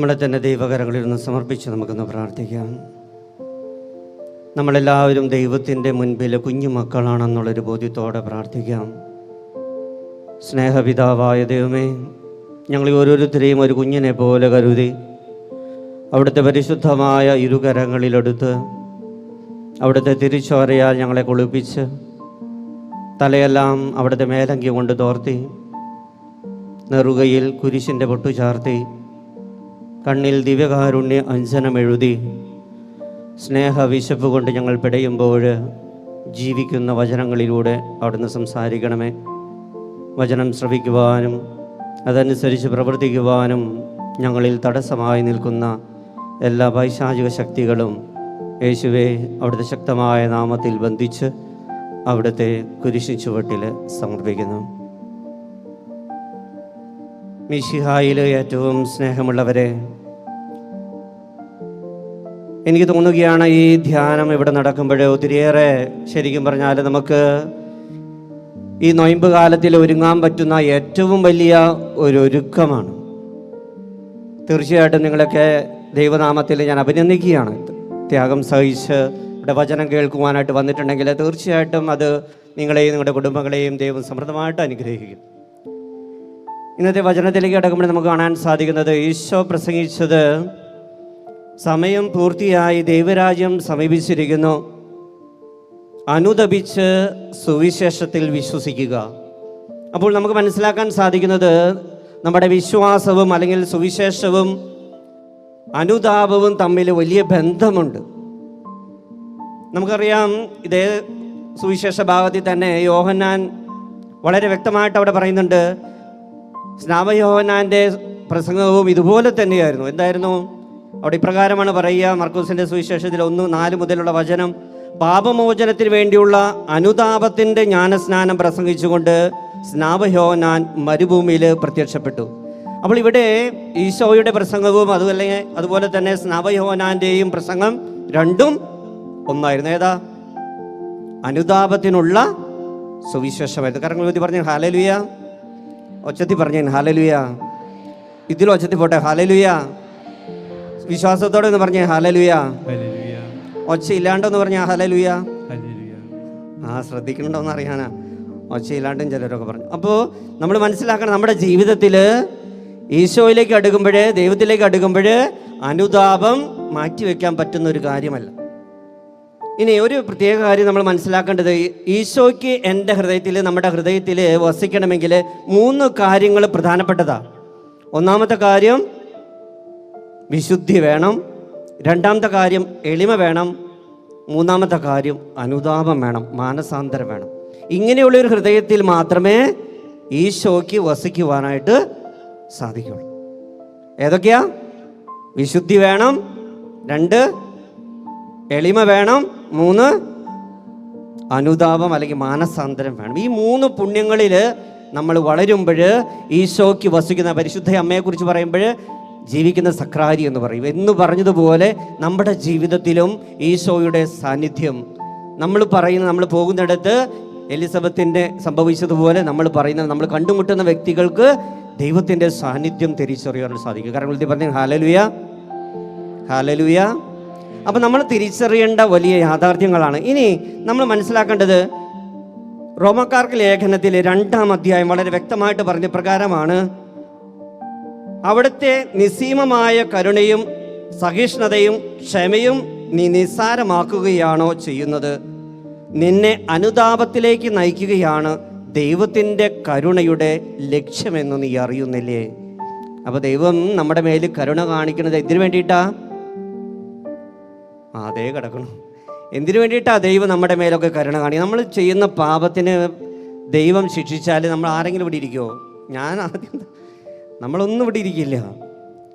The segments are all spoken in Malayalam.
നമ്മളെ തന്നെ ദൈവകരങ്ങളിൽ നിന്ന് സമർപ്പിച്ച് നമുക്കൊന്ന് പ്രാർത്ഥിക്കാം. നമ്മളെല്ലാവരും ദൈവത്തിന്റെ മുൻപിൽ കുഞ്ഞുമക്കളാണെന്നുള്ളൊരു ബോധ്യത്തോടെ പ്രാർത്ഥിക്കാം. സ്നേഹപിതാവായ ദൈവമേ ഞങ്ങൾ ഓരോരുത്തരെയും ഒരു കുഞ്ഞിനെ പോലെ കരുതി അവിടുത്തെ പരിശുദ്ധമായ ഇരുകരങ്ങളിലെടുത്ത് അവിടുത്തെ തിരിച്ചോരയാൽ ഞങ്ങളെ കുളിപ്പിച്ച് തലയെല്ലാം അവിടുത്തെ മേലങ്കി കൊണ്ട് തോർത്തി നെറുകയിൽ കുരിശിന്റെ പൊട്ടു ചാർത്തി കണ്ണിൽ ദിവ്യകാരുണ്യ അഞ്ജനം സ്നേഹ വിശപ്പ് കൊണ്ട് ഞങ്ങൾ പിടയുമ്പോൾ ജീവിക്കുന്ന വചനങ്ങളിലൂടെ അവിടുന്ന് സംസാരിക്കണമേ. വചനം ശ്രവിക്കുവാനും അതനുസരിച്ച് പ്രവർത്തിക്കുവാനും ഞങ്ങളിൽ തടസ്സമായി നിൽക്കുന്ന എല്ലാ പൈശാചിക ശക്തികളും യേശുവെ അവിടുത്തെ ശക്തമായ നാമത്തിൽ ബന്ധിച്ച് അവിടുത്തെ കുരിശിൻ ചുവട്ടിൽ സമർപ്പിക്കുന്നു. മിഷിഹായിൽ ഏറ്റവും സ്നേഹമുള്ളവരെ എനിക്ക് തോന്നുകയാണ് ഈ ധ്യാനം ഇവിടെ നടക്കുമ്പോൾ ഒത്തിരിയേറെ ശരിക്കും പറഞ്ഞാൽ നമുക്ക് ഈ നൊയമ്പ് കാലത്തിൽ ഒരുങ്ങാൻ പറ്റുന്ന ഏറ്റവും വലിയ ഒരു ഒരുക്കമാണ്. തീർച്ചയായിട്ടും നിങ്ങളൊക്കെ ദൈവനാമത്തിൽ ഞാൻ അഭിനന്ദിക്കുകയാണ്. ത്യാഗം സഹിച്ച് ഇവിടെ വചനം കേൾക്കുവാനായിട്ട് വന്നിട്ടുണ്ടെങ്കിൽ തീർച്ചയായിട്ടും അത് നിങ്ങളെയും നിങ്ങളുടെ കുടുംബങ്ങളെയും ദൈവം സമൃദ്ധമായിട്ട് അനുഗ്രഹിക്കും. ഇന്നത്തെ വചനത്തിലേക്ക് കിടക്കുമ്പോൾ നമുക്ക് കാണാൻ സാധിക്കുന്നത് ഈശോ പ്രസംഗിച്ചത് സമയം പൂർത്തിയായി ദൈവരാജ്യം സമീപിച്ചിരിക്കുന്നു. അനുദപിച്ച് സുവിശേഷത്തിൽ വിശ്വസിക്കുക. അപ്പോൾ നമുക്ക് മനസ്സിലാക്കാൻ സാധിക്കുന്നത് നമ്മുടെ വിശ്വാസവും അല്ലെങ്കിൽ സുവിശേഷവും അനുതാപവും തമ്മിൽ വലിയ ബന്ധമുണ്ട്. നമുക്കറിയാം ഇതേ സുവിശേഷ ഭാഗത്തിൽ തന്നെ യോഹന്നാൻ വളരെ വ്യക്തമായിട്ട് അവിടെ പറയുന്നുണ്ട് സ്നാപയോഹനാന്റെ പ്രസംഗവും ഇതുപോലെ തന്നെയായിരുന്നു. എന്തായിരുന്നു? അവിടെ ഇപ്രകാരമാണ് പറയുക മർക്കൂസിന്റെ സുവിശേഷത്തിൽ ഒന്ന് നാല് മുതലുള്ള വചനം. പാപമോചനത്തിന് വേണ്ടിയുള്ള അനുതാപത്തിന്റെ ജ്ഞാനസ്നാനം പ്രസംഗിച്ചുകൊണ്ട് സ്നാപയോഹനാൻ മരുഭൂമിയിൽ പ്രത്യക്ഷപ്പെട്ടു. അപ്പോൾ ഇവിടെ ഈശോയുടെ പ്രസംഗവും അതുപോലെ അതുപോലെ തന്നെ സ്നാപയോഹനാന്റെയും പ്രസംഗം രണ്ടും ഒന്നായിരുന്നു. ഏതാ? അനുതാപത്തിനുള്ള സുവിശേഷമായിരുന്നു. കാരണം പറഞ്ഞു ഹാലലുയ. ഒച്ചത്തി പറഞ്ഞു ഹാലലുയ. ഇതിൽ ഒച്ചത്തി പോട്ടെ ഹാലലുയ. വിശ്വാസത്തോടെ പറഞ്ഞു പറഞ്ഞേ ഹാലലുയ. ഒച്ച ഇല്ലാണ്ടെന്ന് പറഞ്ഞ ഹാലലുയ. ആ ശ്രദ്ധിക്കണ്ടോന്ന് അറിയാനാ. ഒച്ച ഇല്ലാണ്ടും ചിലരൊക്കെ പറഞ്ഞു. അപ്പോൾ നമ്മൾ മനസ്സിലാക്കണം നമ്മുടെ ജീവിതത്തിൽ ഈശോയിലേക്ക് അടുക്കുമ്പോഴേ ദൈവത്തിലേക്ക് അടുക്കുമ്പോൾ അനുതാപം മാറ്റിവെക്കാൻ പറ്റുന്ന ഒരു കാര്യമല്ല. ഇനി ഒരു പ്രത്യേക കാര്യം നമ്മൾ മനസ്സിലാക്കേണ്ടത് ഈശോയ്ക്ക് എന്റെ ഹൃദയത്തിൽ നമ്മുടെ ഹൃദയത്തിൽ വസിക്കണമെങ്കിൽ മൂന്ന് കാര്യങ്ങൾ പ്രധാനപ്പെട്ടതാണ് ഒന്നാമത്തെ കാര്യം വിശുദ്ധി വേണം. രണ്ടാമത്തെ കാര്യം എളിമ വേണം. മൂന്നാമത്തെ കാര്യം അനുതാപം വേണം മാനസാന്തരം വേണം. ഇങ്ങനെയുള്ള ഒരു ഹൃദയത്തിൽ മാത്രമേ ഈശോയ്ക്ക് വസിക്കുവാനായിട്ട് സാധിക്കുള്ളൂ. ഏതൊക്കെയാ? വിശുദ്ധി വേണം. രണ്ട് എളിമ വേണം. മൂന്ന് അനുതാപം അല്ലെങ്കിൽ മാനസാന്തരം വേണം. ഈ മൂന്ന് പുണ്യങ്ങളിൽ നമ്മൾ വളരുമ്പോൾ ഈശോയ്ക്ക് വസിക്കുന്ന പരിശുദ്ധ അമ്മയെക്കുറിച്ച് പറയുമ്പോൾ ജീവിക്കുന്ന സക്രാരി എന്ന് പറയും. എന്ന് പറഞ്ഞതുപോലെ നമ്മുടെ ജീവിതത്തിലും ഈശോയുടെ സാന്നിധ്യം. നമ്മൾ പറയുന്ന നമ്മൾ പോകുന്നിടത്ത് എലിസബത്തിന്റെ സംഭവിച്ചതുപോലെ നമ്മൾ പറയുന്ന നമ്മൾ കണ്ടുമുട്ടുന്ന വ്യക്തികൾക്ക് ദൈവത്തിന്റെ സാന്നിധ്യം തിരിച്ചറിയാൻ സാധിക്കും. കാരണം പറഞ്ഞ ഹാലലുയ ഹാലലുയ. അപ്പം നമ്മൾ തിരിച്ചറിയേണ്ട വലിയ യാഥാർത്ഥ്യങ്ങളാണ്. ഇനി നമ്മൾ മനസ്സിലാക്കേണ്ടത് റോമക്കാർക്ക് ലേഖനത്തിൽ രണ്ടാം അധ്യായം വളരെ വ്യക്തമായിട്ട് പറഞ്ഞ പ്രകാരമാണ് അവിടുത്തെ നിസ്സീമമായ കരുണയും സഹിഷ്ണുതയും ക്ഷമയും നീ നിസ്സാരമാക്കുകയാണോ ചെയ്യുന്നത്? നിന്നെ അനുതാപത്തിലേക്ക് നയിക്കുകയാണ് ദൈവത്തിന്റെ കരുണയുടെ ലക്ഷ്യമെന്ന് നീ അറിയുന്നില്ലേ? അപ്പോൾ ദൈവം നമ്മുടെ മേൽ കരുണ കാണിക്കുന്നത് എന്തിനു വേണ്ടിയിട്ടാ? ആ, അതേ കിടക്കണം. എന്തിനു വേണ്ടിയിട്ടാ ദൈവം നമ്മുടെ മേലൊക്കെ കരുണ കാണി നമ്മൾ ചെയ്യുന്ന പാപത്തിന് ദൈവം ശിക്ഷിച്ചാൽ നമ്മൾ ആരെങ്കിലും ഇവിടെ ഇരിക്കുമോ ഞാൻ ആദ്യം നമ്മളൊന്നും ഇവിടെ ഇരിക്കില്ല.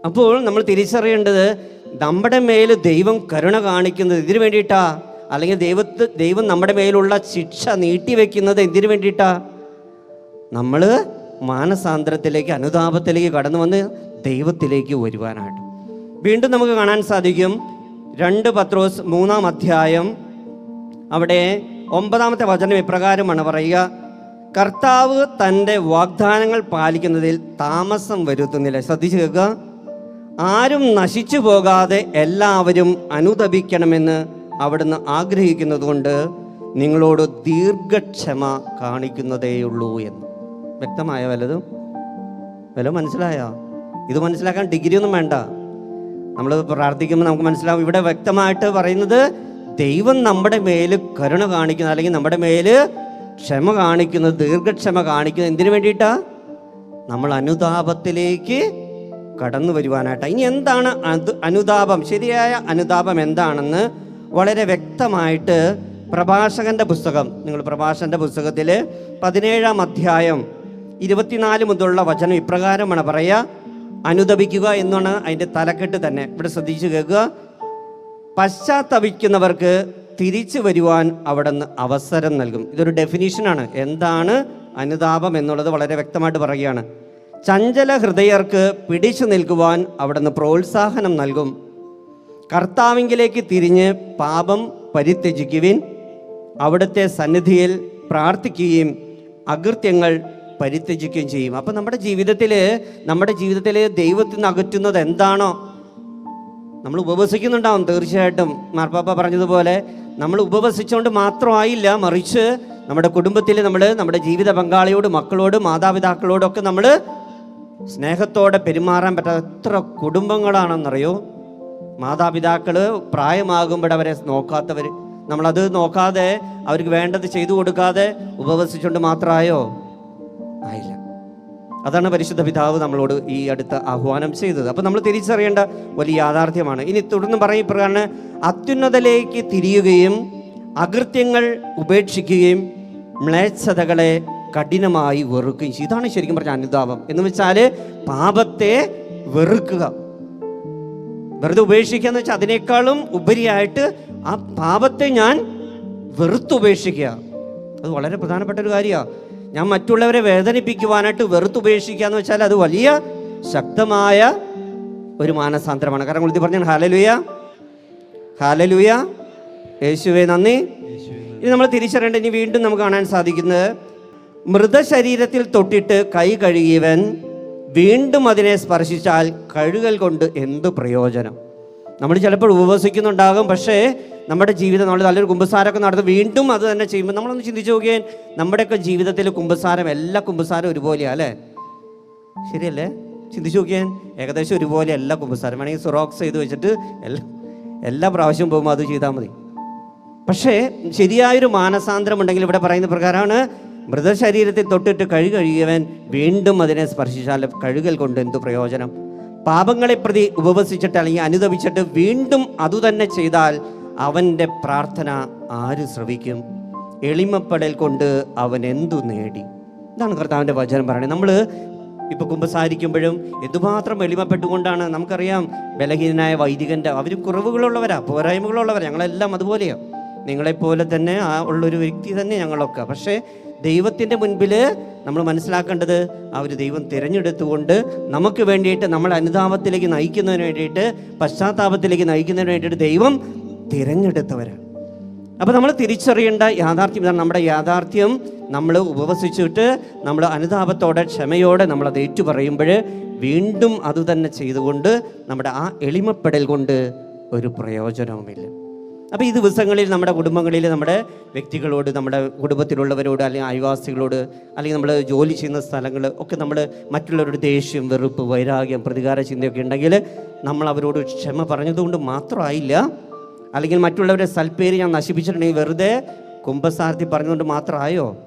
അപ്പോൾ നമ്മൾ തിരിച്ചറിയേണ്ടത് നമ്മുടെ മേൽ ദൈവം കരുണ കാണിക്കുന്നത് ഇതിനു വേണ്ടിയിട്ടാ? അല്ലെങ്കിൽ ദൈവത്ത് ദൈവം നമ്മുടെ മേലുള്ള ശിക്ഷ നീട്ടിവെക്കുന്നത് എന്തിനു വേണ്ടിയിട്ടാ? നമ്മൾ മാനസാന്തരത്തിലേക്ക് അനുതാപത്തിലേക്ക് കടന്നു വന്ന് ദൈവത്തിലേക്ക് വരുവാനായിട്ട്. വീണ്ടും നമുക്ക് കാണാൻ സാധിക്കും രണ്ട് പത്രോസ് മൂന്നാം അധ്യായം. അവിടെ ഒമ്പതാമത്തെ വചനം ഇപ്രകാരമാണ് പറയുക കർത്താവ് തന്റെ വാഗ്ദാനങ്ങൾ പാലിക്കുന്നതിൽ താമസം വരുത്തുന്നില്ല. ശ്രദ്ധിച്ചു കേൾക്കുക. ആരും നശിച്ചു പോകാതെ എല്ലാവരും അനുദപിക്കണമെന്ന് അവിടുന്ന് ആഗ്രഹിക്കുന്നതുകൊണ്ട് നിങ്ങളോട് ദീർഘക്ഷമ കാണിക്കുന്നതേയുള്ളൂ എന്ന്. വ്യക്തമായ വല്ലതും? വല്ല മനസ്സിലായോ? ഇത് മനസ്സിലാക്കാൻ ഡിഗ്രി ഒന്നും വേണ്ട. നമ്മൾ പ്രാർത്ഥിക്കുമ്പോൾ നമുക്ക് മനസ്സിലാവും. ഇവിടെ വ്യക്തമായിട്ട് പറയുന്നത് ദൈവം നമ്മുടെ മേൽ കരുണ കാണിക്കുന്നത് അല്ലെങ്കിൽ നമ്മുടെ മേൽ ക്ഷമ കാണിക്കുന്നത് ദീർഘക്ഷമ കാണിക്കുന്നത് എന്തിനു വേണ്ടിയിട്ടാ? നമ്മൾ അനുതാപത്തിലേക്ക് കടന്നു വരുവാനായിട്ട്. ഇനി എന്താണ് അത് അനുതാപം? ശരിയായ അനുതാപം എന്താണെന്ന് വളരെ വ്യക്തമായിട്ട് പ്രഭാഷകന്റെ പുസ്തകം നിങ്ങൾ പ്രഭാഷകന്റെ പുസ്തകത്തിൽ പതിനേഴാം അധ്യായം ഇരുപത്തിനാല് മുതലുള്ള വചനം ഇപ്രകാരമാണ്. പറയുക അനുദപിക്കുക എന്നാണ് അതിന്റെ തലക്കെട്ട് തന്നെ. ഇവിടെ ശ്രദ്ധിച്ചു കേൾക്കുക. പശ്ചാത്തപിക്കുന്നവർക്ക് തിരിച്ചു വരുവാൻ അവിടെ നിന്ന് അവസരം നൽകും. ഇതൊരു ഡെഫിനീഷനാണ് എന്താണ് അനുതാപം എന്നുള്ളത് വളരെ വ്യക്തമായിട്ട് പറയുകയാണ്. ചഞ്ചല ഹൃദയർക്ക് പിടിച്ചു നിൽക്കുവാൻ അവിടെ നിന്ന് പ്രോത്സാഹനം നൽകും. കർത്താവിങ്കിലേക്ക് തിരിഞ്ഞ് പാപം പരിത്യജിക്കുവിൻ. അവിടുത്തെ സന്നിധിയിൽ പ്രാർത്ഥിക്കുകയും അകൃത്യങ്ങൾ പരിത്യജിക്കുകയും ചെയ്യും. അപ്പം നമ്മുടെ ജീവിതത്തിൽ നമ്മുടെ ജീവിതത്തിൽ ദൈവത്തിൽ നിന്ന് അകറ്റുന്നത് എന്താണോ നമ്മൾ ഉപവസിക്കുന്നുണ്ടാവും തീർച്ചയായിട്ടും. മാർപ്പാപ്പ പറഞ്ഞതുപോലെ നമ്മൾ ഉപവസിച്ചുകൊണ്ട് മാത്രമായില്ല മറിച്ച് നമ്മുടെ കുടുംബത്തിൽ നമ്മൾ നമ്മുടെ ജീവിത പങ്കാളിയോട് മക്കളോട് മാതാപിതാക്കളോടൊക്കെ നമ്മൾ സ്നേഹത്തോടെ പെരുമാറാൻ പറ്റാത്ത എത്ര കുടുംബങ്ങളാണെന്നറിയോ? മാതാപിതാക്കൾ പ്രായമാകുമ്പോൾ അവരെ നോക്കാത്തവർ നമ്മളത് നോക്കാതെ അവർക്ക് വേണ്ടത് ചെയ്തു കൊടുക്കാതെ ഉപവസിച്ചുകൊണ്ട് മാത്രമായോ? ആയില്ല. അതാണ് പരിശുദ്ധ പിതാവ് നമ്മളോട് ഈ അടുത്ത് ആഹ്വാനം ചെയ്തത്. അപ്പോൾ നമ്മൾ തിരിച്ചറിയേണ്ട വലിയ യാഥാർത്ഥ്യമാണ്. ഇനി തുടർന്ന് പറയും ഇപ്രകാരം അത്യുന്നതയിലേക്ക് തിരിയുകയും അകൃത്യങ്ങൾ ഉപേക്ഷിക്കുകയും മ്ലേച്ഛതകളെ കഠിനമായി വെറുക്കുകയും ചെയ്യും. ഇതാണ് ശരിക്കും പറഞ്ഞ അനുതാപം. എന്ന് വെച്ചാൽ പാപത്തെ വെറുക്കുക. വെറുതെ ഉപേക്ഷിക്കുക എന്ന് വെച്ചാൽ അതിനേക്കാളും ഉപരിയായിട്ട് ആ പാപത്തെ ഞാൻ വെറുത്തുപേക്ഷിക്കുക അത് വളരെ പ്രധാനപ്പെട്ട ഒരു കാര്യമാണ്. ഞാൻ മറ്റുള്ളവരെ വേദനിപ്പിക്കുവാനായിട്ട് വെറുത്തുപേക്ഷിക്കുക എന്ന് വെച്ചാൽ അത് വലിയ ശക്തമായ ഒരു മാനസാന്തരമാണ്. കാരണം ഇത് പറഞ്ഞു ഹാലലുയ ഹാലലുയ യേശുവെ നന്ദി. ഇനി നമ്മൾ തിരിച്ചറിയേണ്ട ഇനി വീണ്ടും നമുക്ക് കാണാൻ സാധിക്കുന്നത് മൃതശരീരത്തിൽ തൊട്ടിട്ട് കൈ കഴുകിയവൻ വീണ്ടും അതിനെ സ്പർശിച്ചാൽ കഴുകൽ കൊണ്ട് എന്ത് പ്രയോജനം? നമ്മൾ ചിലപ്പോൾ ഉപവസിക്കുന്നുണ്ടാകും പക്ഷേ നമ്മുടെ ജീവിതം നമ്മൾ നല്ലൊരു കുമ്പസാരമൊക്കെ നടന്ന് വീണ്ടും അത് തന്നെ ചെയ്യുമ്പോൾ നമ്മളൊന്ന് ചിന്തിച്ചു നോക്കിയാൽ നമ്മുടെയൊക്കെ ജീവിതത്തിൽ കുമ്പസാരം എല്ലാ കുമ്പസാരം ഒരുപോലെയാണ് അല്ലേ? ശരിയല്ലേ? ചിന്തിച്ചു നോക്കിയാൽ ഏകദേശം ഒരുപോലെ എല്ലാ കുമ്പസാരം വേണമെങ്കിൽ സുറോക്സ് ചെയ്ത് വെച്ചിട്ട് എല്ലാ എല്ലാ പ്രാവശ്യവും പോകുമ്പോൾ അത് ചെയ്താൽ മതി. പക്ഷേ ശരിയായൊരു മാനസാന്തരം ഉണ്ടെങ്കിൽ ഇവിടെ പറയുന്ന പ്രകാരമാണ് മൃതശരീരത്തിൽ തൊട്ടിട്ട് കഴുകഴുകിയവൻ വീണ്ടും അതിനെ സ്പർശിച്ചാൽ കഴുകൽ കൊണ്ട് എന്തു പ്രയോജനം? പാപങ്ങളെ പ്രതി ഉപവസിച്ചിട്ട് അല്ലെങ്കിൽ അനുദപിച്ചിട്ട് വീണ്ടും അതുതന്നെ ചെയ്താൽ അവന്റെ പ്രാർത്ഥന ആര് ശ്രവിക്കും? എളിമപ്പെടൽ കൊണ്ട് അവൻ എന്തു നേടി? ഇതാണ് കർത്താവിന്റെ വചനം പറയുന്നത്. നമ്മൾ ഇപ്പോൾ കുമ്പസാരിക്കുമ്പോഴും എന്തുമാത്രം എളിമപ്പെട്ടുകൊണ്ടാണ് നമുക്കറിയാം ബലഹീനനായ വൈദികന്റെ അവരും കുറവുകളുള്ളവരാ പോരായ്മകളുള്ളവരാ ഞങ്ങളെല്ലാം അതുപോലെയാണ് നിങ്ങളെപ്പോലെ തന്നെ ആ ഉള്ളൊരു വ്യക്തി തന്നെ ഞങ്ങളൊക്കെ. പക്ഷേ ദൈവത്തിന്റെ മുൻപിൽ നമ്മൾ മനസ്സിലാക്കേണ്ടത് ആ ഒരു ദൈവം തിരഞ്ഞെടുത്തുകൊണ്ട് നമുക്ക് വേണ്ടിയിട്ട് നമ്മൾ അനുതാപത്തിലേക്ക് നയിക്കുന്നതിന് വേണ്ടിയിട്ട് പശ്ചാത്താപത്തിലേക്ക് നയിക്കുന്നതിന് വേണ്ടിയിട്ട് ദൈവം തിരഞ്ഞെടുത്തവരാണ്. അപ്പോൾ നമ്മൾ തിരിച്ചറിയേണ്ട യാഥാർത്ഥ്യം ഇതാണ്. നമ്മുടെ യാഥാർത്ഥ്യം നമ്മൾ ഉപവസിച്ചിട്ട് നമ്മൾ അനുതാപത്തോടെ ക്ഷമയോടെ നമ്മൾ അത് ഏറ്റുപറയുമ്പോൾ വീണ്ടും അതുതന്നെ ചെയ്തുകൊണ്ട് നമ്മുടെ ആ എളിമപ്പെടൽ കൊണ്ട് ഒരു പ്രയോജനവുമില്ല. അപ്പോൾ ഈ ദിവസങ്ങളിൽ നമ്മുടെ കുടുംബങ്ങളിൽ നമ്മുടെ വ്യക്തികളോട് നമ്മുടെ കുടുംബത്തിലുള്ളവരോട് അല്ലെങ്കിൽ അയൽവാസികളോട് അല്ലെങ്കിൽ നമ്മൾ ജോലി ചെയ്യുന്ന സ്ഥലങ്ങൾ ഒക്കെ നമ്മൾ മറ്റുള്ളവരുടെ ദേഷ്യം വെറുപ്പ് വൈരാഗ്യം പ്രതികാര ചിന്തയൊക്കെ ഉണ്ടെങ്കിൽ നമ്മൾ അവരോട് ക്ഷമ പറഞ്ഞതുകൊണ്ട് മാത്രമായില്ല അല്ലെങ്കിൽ മറ്റുള്ളവരുടെ സൽപ്പേര് ഞാൻ നശിപ്പിച്ചിട്ടുണ്ടെങ്കിൽ വെറുതെ കുംഭസാരത്തി പറഞ്ഞുകൊണ്ട് മാത്രമായോ?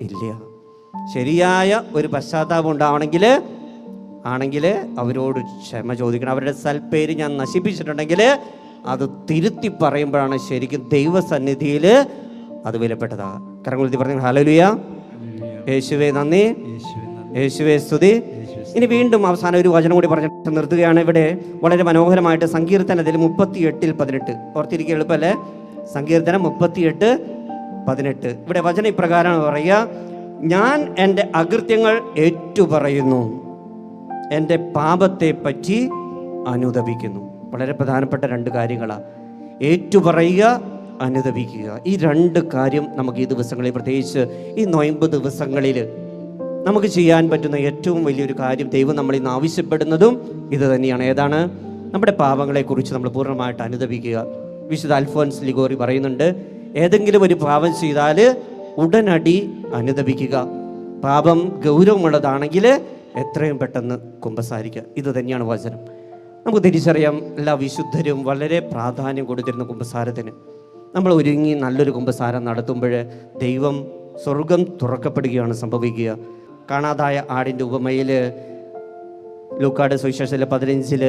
ഇല്ല. ശരിയായ ഒരു പശ്ചാത്താപം ഉണ്ടാവണമെങ്കിൽ ആണെങ്കിൽ അവരോട് ക്ഷമ ചോദിക്കണം. അവരുടെ സൽപ്പേര് ഞാൻ നശിപ്പിച്ചിട്ടുണ്ടെങ്കിൽ അത് തിരുത്തി പറയുമ്പോഴാണ് ശരിക്കും ദൈവസന്നിധിയിൽ അത് വിലപ്പെട്ടതാ. കരങ്കുളത്തി പറഞ്ഞു ഹലലുയ യേശുവേ നന്ദി. യേശുവേ സ്തുതി. ഇനി വീണ്ടും അവസാന ഒരു വചനം കൂടി പറഞ്ഞിട്ട് നിർത്തുകയാണ്. ഇവിടെ വളരെ മനോഹരമായിട്ട് സങ്കീർത്തനത്തിൽ മുപ്പത്തി എട്ടിൽ പതിനെട്ട്. ഓർത്തിരിക്കുക എളുപ്പമല്ലേ? സങ്കീർത്തനം മുപ്പത്തിയെട്ട് പതിനെട്ട്. ഇവിടെ വചന ഇപ്രകാരമാണ് പറയുക. ഞാൻ എന്റെ അകൃത്യങ്ങൾ ഏറ്റുപറയുന്നു. എന്റെ പാപത്തെ പറ്റി അനുദപിക്കുന്നു. വളരെ പ്രധാനപ്പെട്ട രണ്ട് കാര്യങ്ങളാണ് ഏറ്റുപറയുക അനുദപിക്കുക. ഈ രണ്ട് കാര്യം നമുക്ക് ഈ ദിവസങ്ങളിൽ പ്രത്യേകിച്ച് ഈ നൊയമ്പ് ദിവസങ്ങളിൽ നമുക്ക് ചെയ്യാൻ പറ്റുന്ന ഏറ്റവും വലിയൊരു കാര്യം ദൈവം നമ്മളിൽ നിന്ന് ആവശ്യപ്പെടുന്നതും ഇത് തന്നെയാണ്. ഏതാണ്? നമ്മുടെ പാപങ്ങളെക്കുറിച്ച് നമ്മൾ പൂർണമായിട്ട് അനുദപിക്കുക. വിശുദ്ധ അൽഫോൻസ് ലിഗോറി പറയുന്നുണ്ട് ഏതെങ്കിലും ഒരു പാപം ചെയ്താൽ ഉടനടി അനുദപിക്കുക. പാപം ഗൗരവമുള്ളതാണെങ്കിൽ എത്രയും പെട്ടെന്ന് കുമ്പസാരിക്കുക. ഇത് തന്നെയാണ് വചനം. നമുക്ക് തിരിച്ചറിയാം എല്ലാ വിശുദ്ധരും വളരെ പ്രാധാന്യം കൊടുത്തിരുന്ന കുമ്പസാരത്തിന്. നമ്മൾ ഒരുങ്ങി നല്ലൊരു കുമ്പസാരം നടത്തുമ്പോൾ ദൈവം സ്വർഗം തുറക്കപ്പെടുകയാണ് സംഭവിക്കുക. കാണാതായ ആടിന്റെ ഉപമയിൽ ലൂക്കാട് സുവിശേഷത്തിലെ പതിനഞ്ചിൽ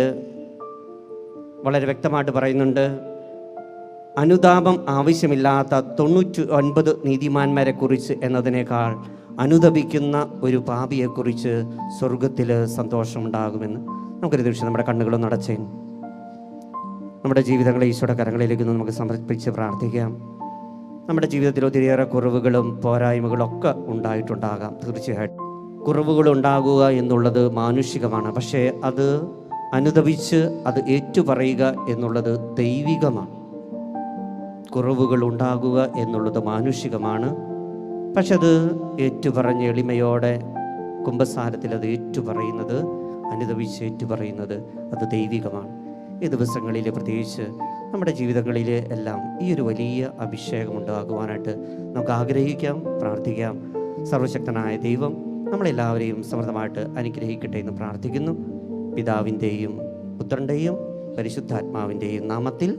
വളരെ വ്യക്തമായിട്ട് പറയുന്നുണ്ട് അനുതാപം ആവശ്യമില്ലാത്ത തൊണ്ണൂറ്റി ഒൻപത് നീതിമാന്മാരെ കുറിച്ച് എന്നതിനേക്കാൾ അനുദപിക്കുന്ന ഒരു പാപിയെക്കുറിച്ച് സ്വർഗത്തിൽ സന്തോഷമുണ്ടാകുമെന്ന് നമുക്കൊരു ദിവസം നമ്മുടെ കണ്ണുകളും നടച്ചേ നമ്മുടെ ജീവിതങ്ങളെ ഈശോയുടെ കരങ്ങളിലേക്ക് നമുക്ക് സമർപ്പിച്ച് പ്രാർത്ഥിക്കാം. നമ്മുടെ ജീവിതത്തിൽ ഒത്തിരിയേറെ കുറവുകളും പോരായ്മകളും ഒക്കെ ഉണ്ടായിട്ടുണ്ടാകാം. തീർച്ചയായിട്ടും. കുറവുകൾ ഉണ്ടാകുക എന്നുള്ളത് മാനുഷികമാണ്. പക്ഷേ അത് അനുദവിച്ച് അത് ഏറ്റുപറയുക എന്നുള്ളത് ദൈവികമാണ്. കുറവുകൾ ഉണ്ടാകുക എന്നുള്ളത് മാനുഷികമാണ്. പക്ഷെ അത് ഏറ്റുപറഞ്ഞ് എളിമയോടെ കുംഭസാരത്തിൽ അത് ഏറ്റുപറയുന്നത് അനുദവിച്ച് ഏറ്റുപറയുന്നത് അത് ദൈവികമാണ്. ഈ ദിവസങ്ങളിൽ പ്രത്യേകിച്ച് നമ്മുടെ ജീവിതങ്ങളിൽ എല്ലാം ഈ ഒരു വലിയ അഭിഷേകം ഉണ്ടാകുവാനായിട്ട് നമുക്ക് ആഗ്രഹിക്കാം പ്രാർത്ഥിക്കാം. സർവശക്തനായ ദൈവം നമ്മളെല്ലാവരെയും സമൃദ്ധമായിട്ട് അനുഗ്രഹിക്കട്ടെ എന്ന് പ്രാർത്ഥിക്കുന്നു. പിതാവിന്റെയും പുത്രന്റെയും പരിശുദ്ധാത്മാവിന്റെയും നാമത്തിൽ